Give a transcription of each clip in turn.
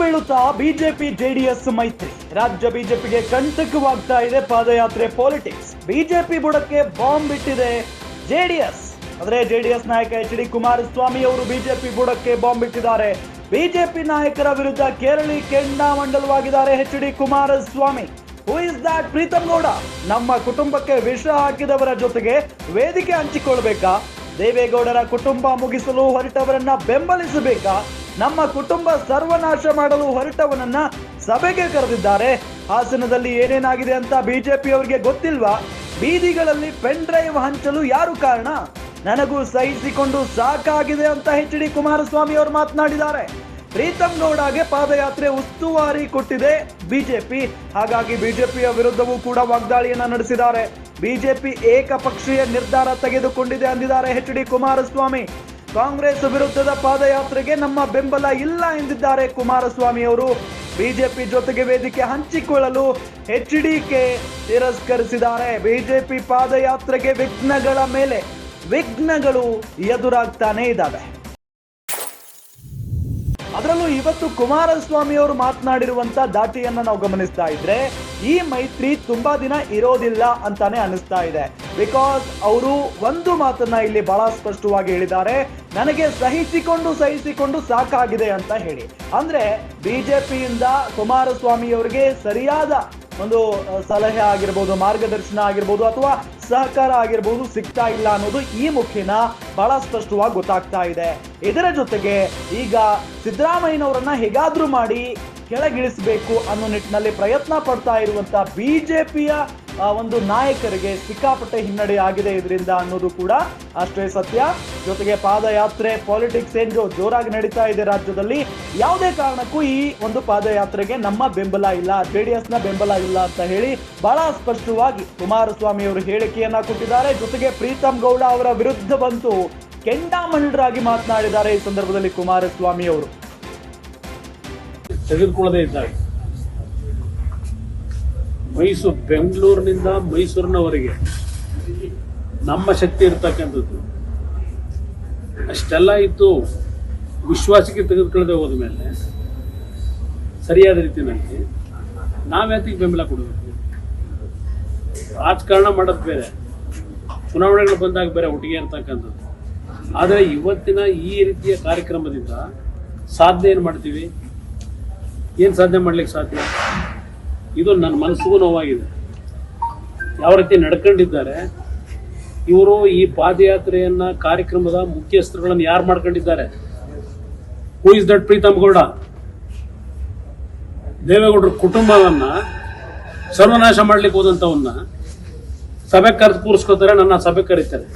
ಬೀಳುತ್ತಾ BJP JDS ಮೈತ್ರಿ. ರಾಜ್ಯ ಬಿಜೆಪಿಗೆ ಕಂಟಕವಾಗ್ತಾ ಇದೆ ಪಾದಯಾತ್ರೆ ಪಾಲಿಟಿಕ್ಸ್. ಬಿಜೆಪಿ ಬುಡಕ್ಕೆ ಬಾಂಬ್ ಬಿಟ್ಟಿದೆ ಜೆಡಿಎಸ್. ಅಂದ್ರೆ ಜೆಡಿಎಸ್ ನಾಯಕ ಎಚ್ ಡಿ ಕುಮಾರಸ್ವಾಮಿ ಅವರು ಬಿಜೆಪಿ ಬುಡಕ್ಕೆ ಬಾಂಬ್ ಬಿಟ್ಟಿದ್ದಾರೆ ಬಿಜೆಪಿ ನಾಯಕರ ವಿರುದ್ಧ ಕೇರಳಿ ಕೆಂಡಾಮಂಡಲವಾಗಿದ್ದಾರೆ H D Kumaraswamy. Who is that Preetham Gowda. ನಮ್ಮ ಕುಟುಂಬಕ್ಕೆ ವಿಷ ಹಾಕಿದವರ ಜೊತೆಗೆ ವೇದಿಕೆ ಹಂಚಿಕೊಳ್ಬೇಕಾ? ದೇವೇಗೌಡರ ಕುಟುಂಬ ಮುಗಿಸಲು ಹೊರಟವರನ್ನ ಬೆಂಬಲಿಸಬೇಕಾ? ನಮ್ಮ ಕುಟುಂಬ ಸರ್ವನಾಶ ಮಾಡಲು ಹೊರಟವನನ್ನ ಸಭೆಗೆ ಕರೆದಿದ್ದಾರೆ. ಹಾಸನದಲ್ಲಿ ಏನೇನಾಗಿದೆ ಅಂತ ಬಿಜೆಪಿ ಅವರಿಗೆ ಗೊತ್ತಿಲ್ವಾ? ಬೀದಿಗಳಲ್ಲಿ ಪೆನ್ ಡ್ರೈವ್ ಹಂಚಲು ಯಾರು ಕಾರಣ? ನನಗೂ ಸಹಿಸಿಕೊಂಡು ಸಾಕಾಗಿದೆ ಅಂತ ಎಚ್ ಡಿ ಕುಮಾರಸ್ವಾಮಿ ಅವರು ಮಾತನಾಡಿದ್ದಾರೆ. ಪ್ರೀತಮ್ ಗೌಡಗೆ ಪಾದಯಾತ್ರೆ ಉಸ್ತುವಾರಿ ಕೊಟ್ಟಿದೆ ಬಿಜೆಪಿ. ಹಾಗಾಗಿ ಬಿಜೆಪಿಯ ವಿರುದ್ಧವೂ ಕೂಡ ವಾಗ್ದಾಳಿಯನ್ನ ನಡೆಸಿದ್ದಾರೆ. ಬಿಜೆಪಿ ಏಕಪಕ್ಷೀಯ ನಿರ್ಧಾರ ತೆಗೆದುಕೊಂಡಿದೆ ಅಂದಿದ್ದಾರೆ ಎಚ್ ಡಿ ಕುಮಾರಸ್ವಾಮಿ. ಕಾಂಗ್ರೆಸ್ ವಿರುದ್ಧದ ಪಾದಯಾತ್ರೆಗೆ ನಮ್ಮ ಬೆಂಬಲ ಇಲ್ಲ ಎಂದಿದ್ದಾರೆ ಕುಮಾರಸ್ವಾಮಿ ಅವರು. ಬಿಜೆಪಿ ಜೊತೆಗೆ ವೇದಿಕೆ ಹಂಚಿಕೊಳ್ಳಲು ಎಚ್ ಡಿಕೆ ತಿರಸ್ಕರಿಸಿದ್ದಾರೆ. ಬಿಜೆಪಿ ಪಾದಯಾತ್ರೆಗೆ ವಿಘ್ನಗಳ ಮೇಲೆ ವಿಘ್ನಗಳು ಎದುರಾಗ್ತಾನೆ ಇದ್ದಾವೆ. ಅದರಲ್ಲೂ ಇವತ್ತು ಕುಮಾರಸ್ವಾಮಿ ಅವರು ಮಾತನಾಡಿರುವಂತ ದಾಟಿಯನ್ನ ನಾವು ಗಮನಿಸ್ತಾ ಇದ್ರೆ, ಈ ಮೈತ್ರಿ ತುಂಬಾ ದಿನ ಇರೋದಿಲ್ಲ ಅಂತಾನೆ ಅನಿಸ್ತಾ ಇದೆ. ಬಿಕಾಸ್ ಅವರು ಒಂದು ಮಾತನ್ನ ಇಲ್ಲಿ ಬಹಳ ಸ್ಪಷ್ಟವಾಗಿ ಹೇಳಿದ್ದಾರೆ. ನನಗೆ ಸಹಿಸಿಕೊಂಡು ಸಹಿಸಿಕೊಂಡು ಸಾಕಾಗಿದೆ ಅಂತ ಹೇಳಿ. ಅಂದ್ರೆ ಬಿಜೆಪಿಯಿಂದ ಕುಮಾರಸ್ವಾಮಿ ಅವರಿಗೆ ಸರಿಯಾದ ಒಂದು ಸಲಹೆ ಆಗಿರ್ಬೋದು, ಮಾರ್ಗದರ್ಶನ ಆಗಿರ್ಬೋದು ಅಥವಾ ಸಹಕಾರ ಆಗಿರ್ಬೋದು ಸಿಗ್ತಾ ಇಲ್ಲ ಅನ್ನೋದು ಈ ಮುಖೇನ ಬಹಳ ಸ್ಪಷ್ಟವಾಗಿ ಗೊತ್ತಾಗ್ತಾ ಇದೆ. ಇದರ ಜೊತೆಗೆ ಈಗ ಸಿದ್ದರಾಮಯ್ಯನವರನ್ನ ಹೇಗಾದ್ರೂ ಮಾಡಿ ಕೆಳಗಿಳಿಸಬೇಕು ಅನ್ನೋ ನಿಟ್ಟಿನಲ್ಲಿ ಪ್ರಯತ್ನ ಪಡ್ತಾ ಇರುವಂತ ಬಿಜೆಪಿಯ ಒಂದು ನಾಯಕರಿಗೆ ಸಿಕ್ಕಾಪಟ್ಟೆ ಹಿನ್ನಡೆ ಆಗಿದೆ ಇದರಿಂದ ಅನ್ನೋದು ಕೂಡ ಅಷ್ಟೇ ಸತ್ಯ. ಜೊತೆಗೆ ಪಾದಯಾತ್ರೆ ಪಾಲಿಟಿಕ್ಸ್ ಏನ್ ಜೋ- ಜೋರಾಗಿ ನಡೀತಾ ಇದೆ ರಾಜ್ಯದಲ್ಲಿ, ಯಾವುದೇ ಕಾರಣಕ್ಕೂ ಈ ಒಂದು ಪಾದಯಾತ್ರೆಗೆ ನಮ್ಮ ಬೆಂಬಲ ಇಲ್ಲ ಜೆಡಿಎಸ್ನ ಬೆಂಬಲ ಇಲ್ಲ ಅಂತ ಹೇಳಿ ಬಹಳ ಸ್ಪಷ್ಟವಾಗಿ ಕುಮಾರಸ್ವಾಮಿ ಅವರು ಹೇಳಿಕೆಯನ್ನ ಕೊಟ್ಟಿದ್ದಾರೆ. ಜೊತೆಗೆ ಪ್ರೀತಮ್ ಗೌಡ ಅವರ ವಿರುದ್ಧ ಬಂತು ಕೆಂಡಾಮಂಡರಾಗಿ ಮಾತನಾಡಿದ್ದಾರೆ ಈ ಸಂದರ್ಭದಲ್ಲಿ ಕುಮಾರಸ್ವಾಮಿ ಅವರು. ತೆಗೆದುಕೊಳ್ಳದೇ ಇದ್ದಾಗ ಮೈಸೂರು, ಬೆಂಗಳೂರಿನಿಂದ ಮೈಸೂರಿನವರೆಗೆ ನಮ್ಮ ಶಕ್ತಿ ಇರ್ತಕ್ಕಂಥದ್ದು. ಅಷ್ಟೆಲ್ಲ ಇತ್ತು. ವಿಶ್ವಾಸಕ್ಕೆ ತೆಗೆದುಕೊಳ್ಳದೆ ಹೋದ ಮೇಲೆ ಸರಿಯಾದ ರೀತಿಯಲ್ಲಿ ನಾವ್ಯಾತಿಗೆ ಬೆಂಬಲ ಕೊಡಬೇಕು ರಾಜಕಾರಣ ಮಾಡೋದು ಬೇರೆ. ಚುನಾವಣೆಗಳು ಬಂದಾಗ ಬೇರೆ ಒಟ್ಟಿಗೆ ಇರ್ತಕ್ಕಂಥದ್ದು. ಆದರೆ ಇವತ್ತಿನ ಈ ರೀತಿಯ ಕಾರ್ಯಕ್ರಮದಿಂದ ಸಾಧನೆ ಏನು ಮಾಡ್ತೀವಿ? ಏನು ಸಾಧನೆ ಮಾಡ್ಲಿಕ್ಕೆ ಸಾಧ್ಯ? ಇದು ನನ್ನ ಮನಸ್ಸಿಗೂ ನೋವಾಗಿದೆ. ಯಾವ ರೀತಿ ನಡ್ಕೊಂಡಿದ್ದಾರೆ, ಇವರು ಈ ಪಾದಯಾತ್ರೆಯನ್ನ ಕಾರ್ಯಕ್ರಮದ ಮುಖ್ಯಸ್ಥರುಗಳನ್ನು ಯಾರು ಮಾಡ್ಕೊಂಡಿದ್ದಾರೆ? Who is that Preetham Gowda ದೇವೇಗೌಡರ ಕುಟುಂಬವನ್ನ ಸರ್ವನಾಶ ಮಾಡ್ಲಿಕ್ಕೆ ಹೋದಂಥವನ್ನ ಸಭೆ ಕರೆದು ಕೂರಿಸ್ಕೋತಾರೆ, ನನ್ನ ಸಭೆ ಕರೀತಾರೆ.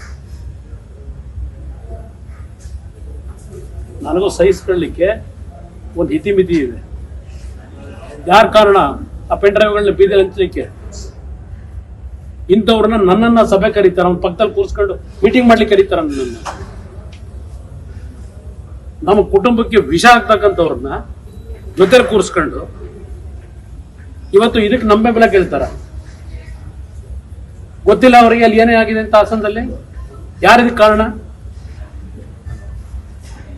ನನಗೂ ಸಹಿಸ್ಕೊಳ್ಳಿಕ್ಕೆ ಒಂದು ಇತಿಮಿತಿ ಇದೆ. ಯಾರ ಕಾರಣ? ಆ ಪೆನ್ ಡ್ರೈವ್ಗಳನ್ನ ಬೀದಿ ಹಂಚಲಿಕ್ಕೆ. ಇಂಥವ್ರನ್ನ ನನ್ನನ್ನ ಸಭೆ ಕರೀತಾರ, ಅವ್ನ ಪಕ್ಕದಲ್ಲಿ ಕೂರಿಸ್ಕೊಂಡು ಮೀಟಿಂಗ್ ಮಾಡ್ಲಿಕ್ಕೆ ಕರೀತಾರ ನನ್ನ ನಮ್ಮ ಕುಟುಂಬಕ್ಕೆ ವಿಷ ಆಗ್ತಕ್ಕಂಥವ್ರನ್ನ ಜೊತೆ ಕೂರಿಸ್ಕೊಂಡು ಇವತ್ತು ಇದಕ್ಕೆ ನಮ್ಮ ಬೆಂಬಲ ಕೇಳ್ತಾರ. ಗೊತ್ತಿಲ್ಲ ಅವರಿಗೆ ಅಲ್ಲಿ ಏನೇ ಆಗಿದೆ ಅಂತ ಹಾಸನದಲ್ಲಿ? ಯಾರಿದ ಕಾರಣ?